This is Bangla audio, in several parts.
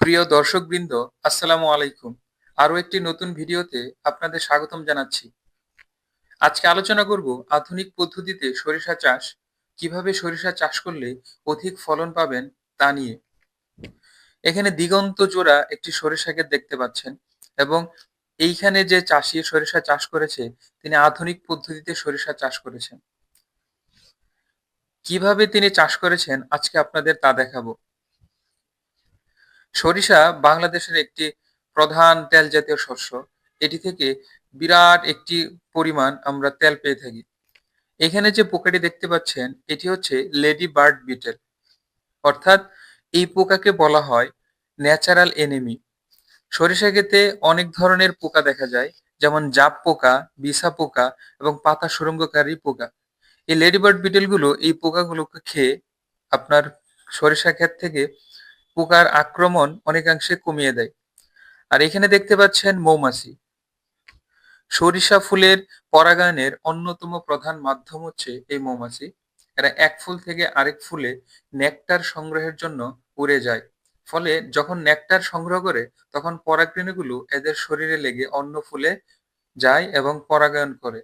প্রিয় দর্শকবৃন্দ, আসসালামু আলাইকুম। আরও একটি নতুন ভিডিওতে আপনাদের স্বাগতম জানাচ্ছি। আজকে আলোচনা করব আধুনিক পদ্ধতিতে সরিষা চাষ, কীভাবে সরিষা চাষ করলে অধিক ফলন পাবেন তা নিয়ে। এখানে দিগন্ত জোড়া একটি সরিষাকে দেখতে পাচ্ছেন এবং এইখানে যে চাষি সরিষা চাষ করেছে, তিনি আধুনিক পদ্ধতিতে সরিষা চাষ করেছেন। কীভাবে তিনি চাষ করেছেন, আজকে আপনাদের তা দেখাবো। সরিষা বাংলাদেশের একটি প্রধান তেল জাতীয় শস্য। এটি থেকে বিরাট একটি পরিমাণ আমরা তেল পেয়ে থাকি। এখানে যে পোকাটি দেখতে পাচ্ছেন, এটি হচ্ছে লেডি বার্ড বিটেল। অর্থাৎ এই পোকাকে বলা হয় ন্যাচারাল এনিমি। সরিষা ক্ষেতে অনেক ধরনের পোকা দেখা যায়, যেমন জাপ পোকা, বিছা পোকা এবং পাতা সুরঙ্গকারী পোকা। এই লেডিবার্ড বিটেলগুলো এই পোকাগুলোকে খেয়ে আপনার সরিষা ক্ষেত থেকে পোকার আক্রমণ অনেকাংশে কমিয়ে দেয়। আর এখানে দেখতে পাচ্ছেন মৌমাছি। সরিষা ফুলের পরাগায়নের অন্যতম প্রধান মাধ্যম হচ্ছে এই মৌমাছি। এরা এক ফুল থেকে আরেক ফুলে নেকটার সংগ্রহের জন্য উড়ে যায়। ফলে যখন নেকটার সংগ্রহ করে, তখন পরাগরেণুগুলো এদের শরীরে লেগে অন্য ফুলে যায় এবং পরাগায়ন করে।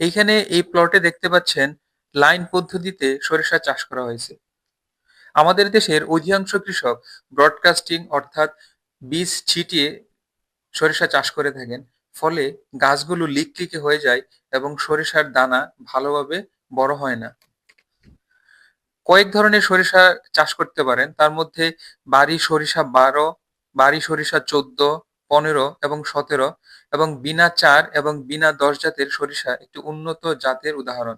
এইখানে এই প্লটে দেখতে পাচ্ছেন লাইন পদ্ধতিতে সরিষা চাষ করা হয়েছে। আমাদের দেশের অধিকাংশ কৃষক ব্রডকাস্টিং অর্থাৎ বীজ ছিটিয়ে সরিষা চাষ করে থাকেন। ফলে গাছগুলো লিকলিকে হয়ে যায় এবং সরিষার দানা ভালোভাবে বড় হয় না। কয়েক ধরনের সরিষা চাষ করতে পারেন। তার মধ্যে বাড়ি সরিষা বারো, বাড়ি সরিষা চোদ্দ, পনেরো এবং সতেরো এবং বিনা চার এবং বিনা দশ জাতের সরিষা একটি উন্নত জাতের উদাহরণ।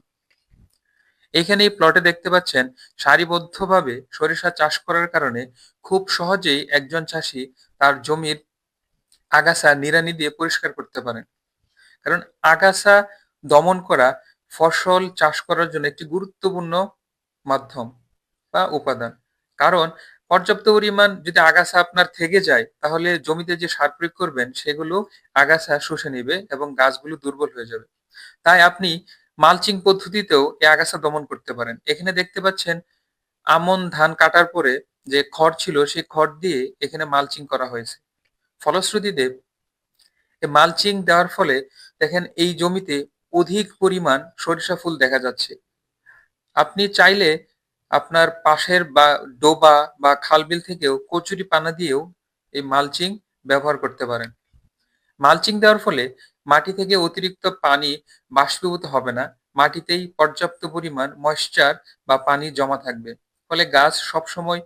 এখানে এই প্লটে দেখতে পাচ্ছেন, সারিবদ্ধভাবে সরিষা চাষ করার কারণে খুব সহজেই একজন চাষি তার জমির আগাছা নিড়ানি দিয়ে পরিষ্কার করতে পারেন। কারণ আগাছা দমন করা ফসল চাষ করার জন্য একটি গুরুত্বপূর্ণ মাধ্যম বা উপাদান। কারণ পর্যাপ্ত পরিমাণ যদি আগাছা আপনার থেকে যায়, তাহলে জমিতে যে সার প্রয়োগ করবেন, সেগুলো আগাছা শুষে নেবে এবং গাছগুলো দুর্বল হয়ে যাবে। তাই আপনি মালচিং পদ্ধতিতেও এই আগাছা দমন করতে পারেন। এখানে দেখতে পাচ্ছেন, আমন ধান কাটার পরে যে খড় ছিল, সেই খড় দিয়ে এখানে মালচিং করা হয়েছে। ফলশ্রুতিতে মালচিং দেওয়ার ফলে দেখেন এই জমিতে অধিক পরিমাণ সরিষা ফুল দেখা যাচ্ছে। আপনি চাইলে আপনার পাশের বা ডোবা বা খালবিল থেকেও কচুরি পানা দিয়েও এই মালচিং ব্যবহার করতে পারেন। মালচিং দেওয়ার ফলে মাটি থেকে অতিরিক্ত পানি বাষ্পীভূত হবে না। মাটিতেই পর্যাপ্ত পরিমাণ ময়শ্চার বা পানি জমা থাকবে। ফলে গাছ সবসময়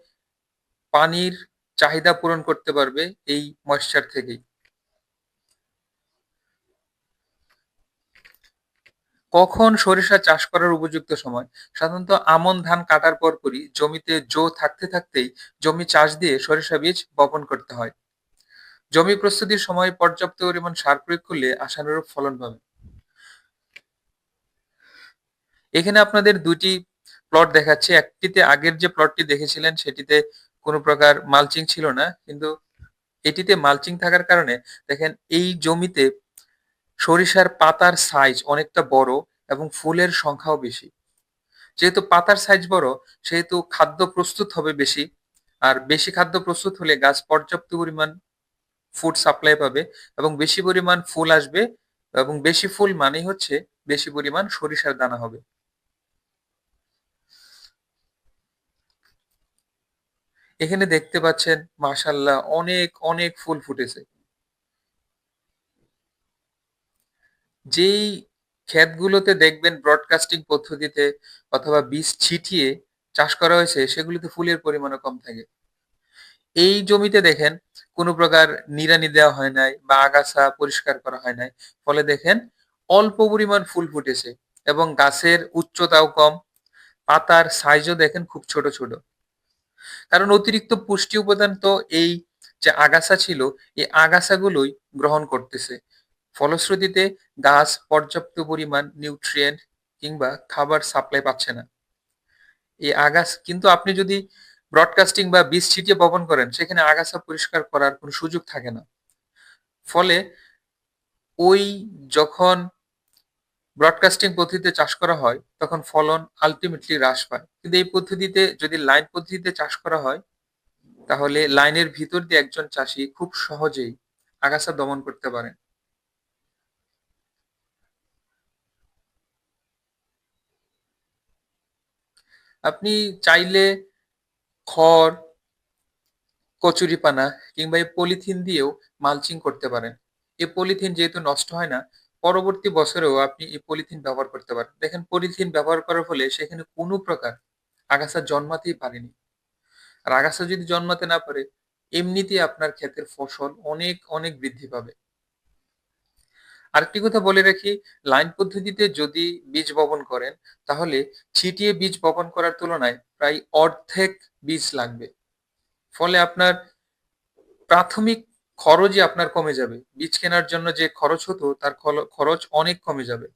পানির চাহিদা পূরণ করতে পারবে এই ময়শ্চার থেকেই। কখন সরিষা চাষ করার উপযুক্ত সময়? সাধারণত আমন ধান কাটার পরপরই জমিতে জো থাকতে থাকতেই জমি চাষ দিয়ে সরিষা বীজ বপন করতে হয়। জমি প্রস্তুতির সময় পর্যাপ্ত পরিমাণ সার প্রয়োগ করলে আশানুরূপ ফলন পাবে। এখানে আপনাদের দুটি প্লট দেখাচ্ছে। একটিতে আগের যে প্লটটি দেখেছিলেন, সেটিতে কোনো প্রকার মালচিং ছিল না, কিন্তু এটিতে মালচিং থাকার কারণে দেখেন এই জমিতে সরিষার পাতার সাইজ অনেকটা বড় এবং ফুলের সংখ্যাও বেশি। যেহেতু পাতার সাইজ বড়, সেহেতু খাদ্য প্রস্তুত হবে বেশি, আর বেশি খাদ্য প্রস্তুত হলে গাছ পর্যাপ্ত পরিমাণ ফুড সাপ্লাই পাবে এবং বেশি পরিমাণ ফুল আসবে এবং বেশি ফুল মানেই হচ্ছে বেশি পরিমাণ সরিষার দানা হবে। এখানে দেখতে পাচ্ছেন মাশাল্লাহ অনেক অনেক ফুল ফুটেছে। যেই ক্ষেতগুলোতে দেখবেন ব্রডকাস্টিং পদ্ধতিতে অথবা বীজ ছিটিয়ে চাষ করা হয়েছে, সেগুলিতে ফুলের পরিমাণও কম থাকে। এই জমিতে দেখেন কোনো প্রকার নিড়ানি দেওয়া হয় নাই বা আগাছা পরিষ্কার করা হয় নাই। ফলে দেখেন অল্প পরিমাণ ফুল ফুটেছে এবং গাছের উচ্চতাও কম, পাতার সাইজও দেখেন খুব ছোট ছোট। কারণ অতিরিক্ত পুষ্টি উপাদান তো এই যে আগাছা ছিল, এই আগাছাগুলোই গ্রহণ করতেছে। ফলশ্রুতিতে গাছ পর্যাপ্ত পরিমাণ নিউট্রিয়েন্ট কিংবা খাবার সাপ্লাই পাচ্ছে না। এই আগাছ, কিন্তু আপনি যদি ব্রডকাস্টিং বা বীজ ছিটিয়ে বপন করেন, সেখানে আগাছা পরিষ্কার করার কোনো সুযোগ থাকে না। ফলে ওই যখন ব্রডকাস্টিং পদ্ধতিতে চাষ করা হয়, তখন ফলন আলটিমেটলি হ্রাস পায়। কিন্তু এই পদ্ধতিতে যদি লাইন পদ্ধতিতে চাষ করা হয়, তাহলে লাইনের ভিতর দিয়ে একজন চাষি খুব সহজেই আগাছা দমন করতে পারেন। আপনি চাইলে খড়, কচুরিপানা কিংবা এই পলিথিন দিয়েও মালচিং করতে পারেন। এই পলিথিন যেহেতু নষ্ট হয় না, পরবর্তী বছরেও আপনি এই পলিথিন ব্যবহার করতে পারেন। দেখেন, পলিথিন ব্যবহার করার ফলে সেখানে কোনো প্রকার আগাছা জন্মাতেই পারেনি। আর আগাছা যদি জন্মাতে না পারে এমনিতে আপনার ক্ষেতের ফসল অনেক অনেক বৃদ্ধি পাবে। আরেকটি কথা বলে রাখি, লাইন পদ্ধতিতে যদি বীজ বপন করেন, তাহলে ছিটিয়ে বীজ বপন করার তুলনায় প্রায় অর্ধেক বীজ লাগবে। ফলে আপনার প্রাথমিক খরচই আপনার কমে যাবে। বীজ কেনার জন্য যে খরচ হতো, তার খরচ অনেক কমে যাবে।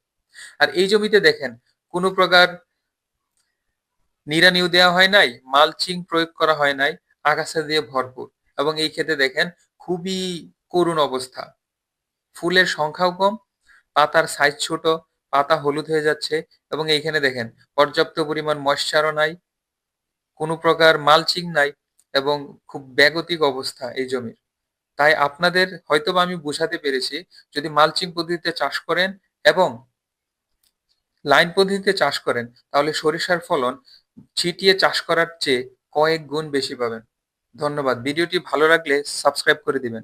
আর এই জমিতে দেখেন, কোনো প্রকার নিড়ানিও দেওয়া হয় নাই, মালচিং প্রয়োগ করা হয় নাই, আগাছা দিয়ে ভরপুর। এবং এই ক্ষেত্রে দেখেন, খুবই করুণ অবস্থা। ফুলের সংখ্যাও কম, পাতার সাইজ ছোট, পাতা হলুদ হয়ে যাচ্ছে এবং এইখানে দেখেন, পর্যাপ্ত পরিমাণ ময়শ্চারও নাই কোনো প্রকার মালচিং নাই এবং খুব ব্যাগতিক অবস্থা এই জমির। তাই আপনাদের হয়তোবা আমি বোঝাতে পেরেছি যদি মালচিং পদ্ধতিতে চাষ করেন এবং লাইন পদ্ধতিতে চাষ করেন, তাহলে সরিষার ফলন ছিটিয়ে চাষ করার চেয়ে কয়েক গুণ বেশি পাবেন। ধন্যবাদ। ভিডিওটি ভালো লাগলে সাবস্ক্রাইব করে দিবেন।